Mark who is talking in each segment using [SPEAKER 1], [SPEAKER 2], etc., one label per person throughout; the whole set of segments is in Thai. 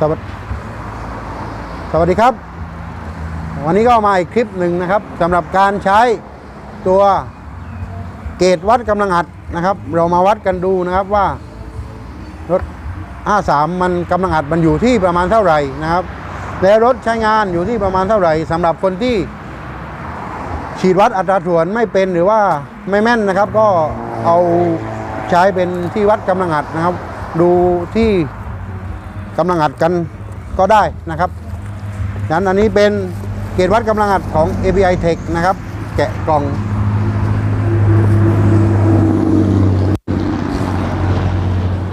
[SPEAKER 1] สวัสดีสวัสดีครับ วันนี้ก็มาอีกคลิปหนึ่งนะครับสำหรับการใช้ตัวเกจวัดกำลังอัดนะครับ เรามาวัดกันดูนะครับว่ารถ 53 มันกำลังอัดมันอยู่ที่ประมาณเท่าไหร่นะครับ และรถใช้งานอยู่ที่ประมาณเท่าไหร่สำหรับคนที่ฉีดวัดอัตราถ่วนไม่เป็นหรือว่าไม่แม่นนะครับ ก็เอาใช้เป็นที่วัดกำลังอัดนะครับ ดูที่ กำลังอัดกันก็ได้นะครับงั้นอันนี้เป็นเกจวัดกำลังอัดของ API Tech นะครับ แกะกล่อง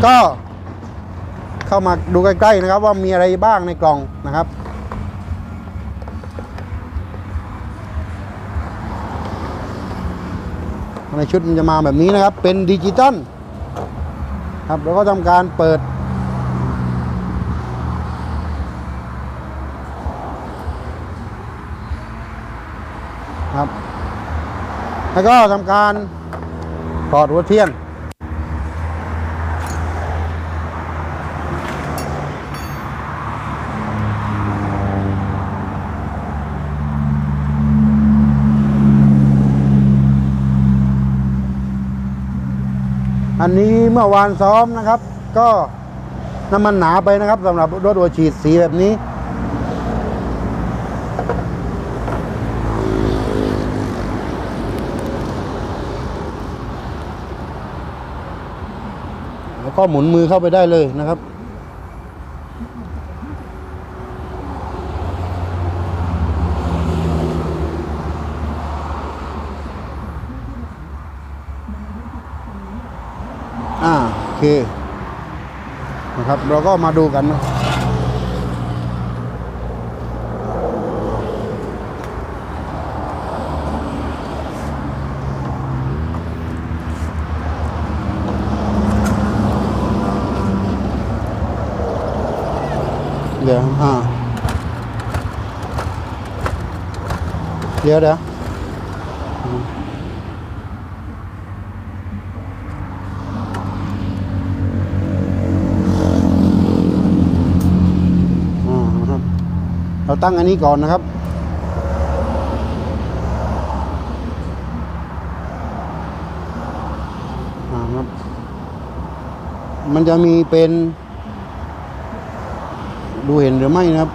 [SPEAKER 1] ก็เข้ามาดูใกล้ๆนะครับว่ามีอะไรบ้างในกล่องนะครับในชุดมันจะมาแบบนี้นะครับ เป็นดิจิตอลครับ แล้วก็ทำการเปิด ครับ แล้วก็ทำการถอดหัวเทียน อันนี้เมื่อวานซ้อมนะครับ ก็น้ำมันหนาไปนะครับสำหรับรถหัวฉีดสีแบบนี้ แล้วก็หมุนมือเข้าไปได้เลยนะครับ อ่าโอเคนะครับ เราก็มาดูกันนะ เดี๋ยวอ่าเดี๋ยวเดี๋ยวอ่านะครับเราตั้งอันนี้ก่อนนะครับครับมันจะมีเป็น ดูเห็นหรือไม่นะครับ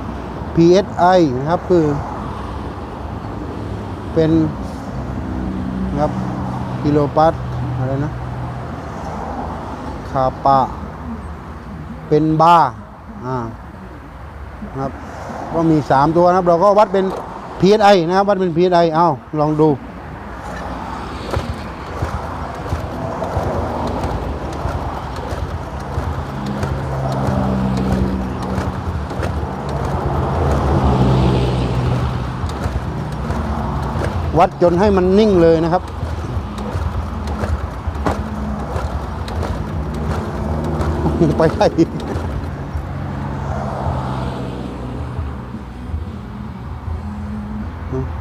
[SPEAKER 1] PSI นะครับคือ เป็นนะครับกิโลปัตอะไรนะคาปะ เป็นบาร์อ่านะครับก็มี 3 ตัวนะครับ เราก็วัดเป็น PSI นะครับ วัดเป็น PSI เอาลองดู วัดจนให้มันนิ่งเลยนะครับ ไปได้อีก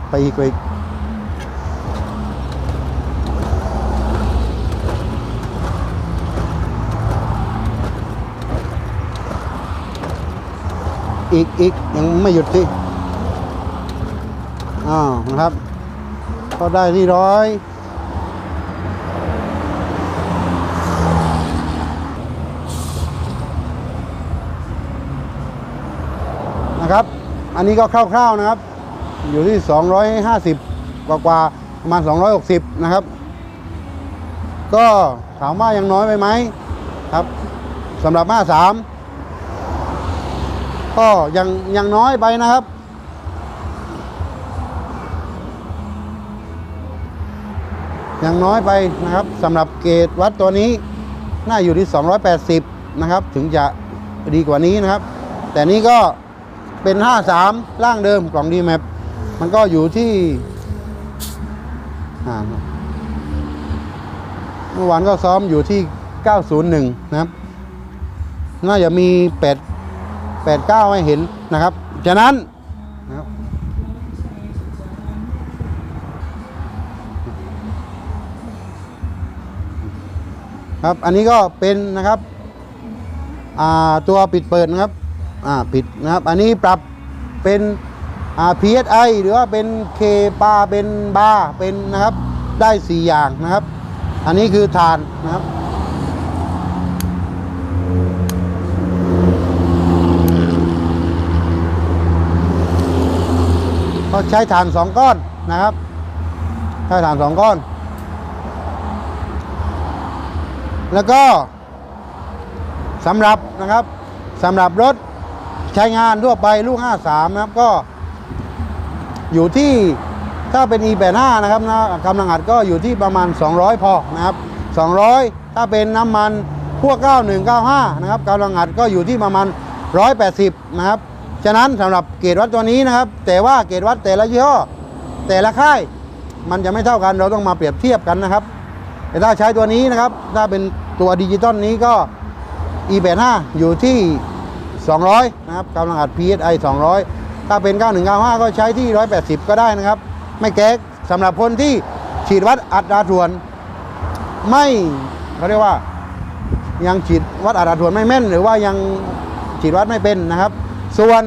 [SPEAKER 1] ไปอีกไปอีกอีกอีกยังไม่หยุดสิ อ้าวนะครับ ก็ได้ที่ร้อยนะครับ อันนี้ก็คร่าวๆนะครับ อยู่ที่ 250 กว่ากว่าๆประมาณ 260 นะครับ ก็ถามว่ายังน้อยไปไหมครับสำหรับ 53 ก็ยังยังน้อยไปนะครับ ยังน้อยไปนะครับสำหรับเกรดวัดตัวนี้น่าอยู่ที่ 280 นะครับ ถึงจะดีกว่านี้นะครับ แต่นี้ก็เป็น 53ร่างเดิมกล่องดีแมปมันก็อยู่ที่เมื่อวานก็ซ้อมอยู่ที่ 901 นะครับ น่าจะมี 8 89 ให้เห็นนะครับ ฉะนั้น ครับอันนี้ก็เป็นนะครับตัวปิดเปิดนะครับปิดนะครับ อันนี้ปรับเป็น PSI หรือว่าเป็น K ปาเป็นบาร์เป็นนะครับได้ 4 อย่างนะครับ อันนี้คือฐานนะครับก็ใช้ฐานสองก้อนนะครับ ใช้ฐานสองก้อน แล้วก็สำหรับนะครับสำหรับรถใช้งานทั่วไปลูก 53 นะครับก็ อยู่ที่ถ้าเป็น e85 นะครับนะกำลังอัดก็อยู่ที่ประมาณ 200 พอนะครับ 200 ถ้าเป็นน้ำมันพวก 9195 นะครับกำลังอัดก็อยู่ที่ประมาณ 180 นะครับ ฉะนั้นสำหรับเกรดวัดตัวนี้นะครับ แต่ว่าเกรดวัดแต่ละยี่ห้อแต่ละค่าย มันจะไม่เท่ากันเราต้องมาเปรียบเทียบกันนะครับ แต่ถ้าใช้ตัวนี้นะครับ ถ้าเป็นตัวดิจิตอลนี้ก็ e85 อยู่ที่ 200 นะครับกำลังอัด PSI 200 ถ้าเป็น 9195 ก็ใช้ที่ 180 ก็ได้นะครับ ไม่แก๊กสำหรับคนที่ฉีดวัดอัตราถ่วน ไม่เขาเรียกว่ายังฉีดวัดอัตราถ่วนไม่แม่น หรือว่ายังฉีดวัดไม่เป็นนะครับ ส่วน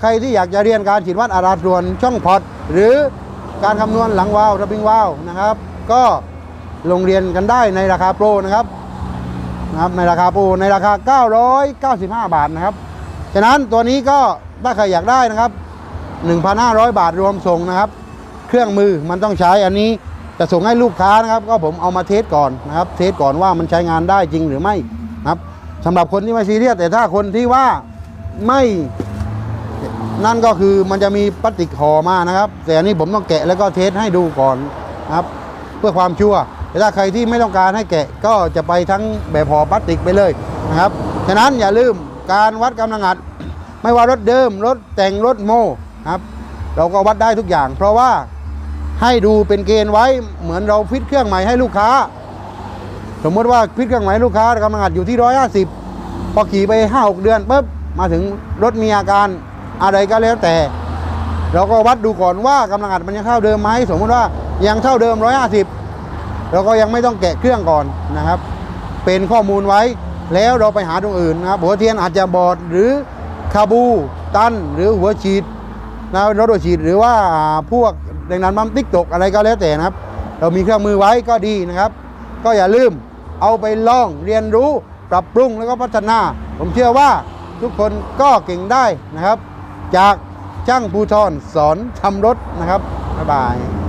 [SPEAKER 1] ใครที่อยากจะเรียนการฉีดวัดอัตราถ่วนช่องพอร์ตหรือการคำนวณหลังวาวระบิงวาวนะครับ ก็ ลงเรียนกันได้ในราคาโปรนะครับนะครับในราคาโปรในราคา 995 บาทนะครับฉะนั้นตัวนี้ก็ถ้าใครอยากได้นะครับ 1,500 บาทรวมส่งนะครับ เครื่องมือมันต้องใช้อันนี้จะส่งให้ลูกค้านะครับ ก็ผมเอามาเทสก่อนนะครับ เทสก่อนว่ามันใช้งานได้จริงหรือไม่นะครับสำหรับคนที่ไม่ซีเรียสแต่ถ้าคนที่ว่าไม่นั่นก็คือมันจะมีพลาสติกห่อมานะครับ แต่อันนี้ผมต้องแกะแล้วก็เทสให้ดูก่อนนะครับ เพื่อความชัวร์ แต่ถ้าใครที่ไม่ต้องการให้แกะก็จะไปทั้งแบบห่อพลาสติกไปเลยนะครับฉะนั้นอย่าลืมการวัดกำลังอัด ไม่ว่ารถเดิมรถแต่งรถโมครับ เราก็วัดได้ทุกอย่าง เพราะว่าให้ดูเป็นเกณฑ์ไว้เหมือนเราฟิตเครื่องใหม่ให้ลูกค้า สมมติว่าฟิตเครื่องใหม่ลูกค้ากำลังอัดอยู่ที่ร้อยห้าสิบพอขี่ไปห้าหกเดือนปุ๊บมาถึงรถมีอาการอะไรก็แล้วแต่ เราก็วัดดูก่อนว่ากำลังอัดมันยังเท่าเดิมไหมสมมติว่ายังเท่าเดิมร้อยห้าสิบ เราก็ยังไม่ต้องแกะเครื่องก่อนนะครับ เป็นข้อมูลไว้แล้วเราไปหาตรงอื่นนะครับหัวเทียนอาจจะบอดหรือคาบูตันหรือหัวฉีดนะรถหัวฉีดหรือว่าพวกแรงดันบัมติ๊กตกอะไรก็แล้วแต่นะครับ เรามีเครื่องมือไว้ก็ดีนะครับ ก็อย่าลืมเอาไปลองเรียนรู้ปรับปรุงแล้วก็พัฒนา ผมเชื่อว่าทุกคนก็เก่งได้นะครับ จากช่างภูทรสอนทำรถนะครับบ๊ายบาย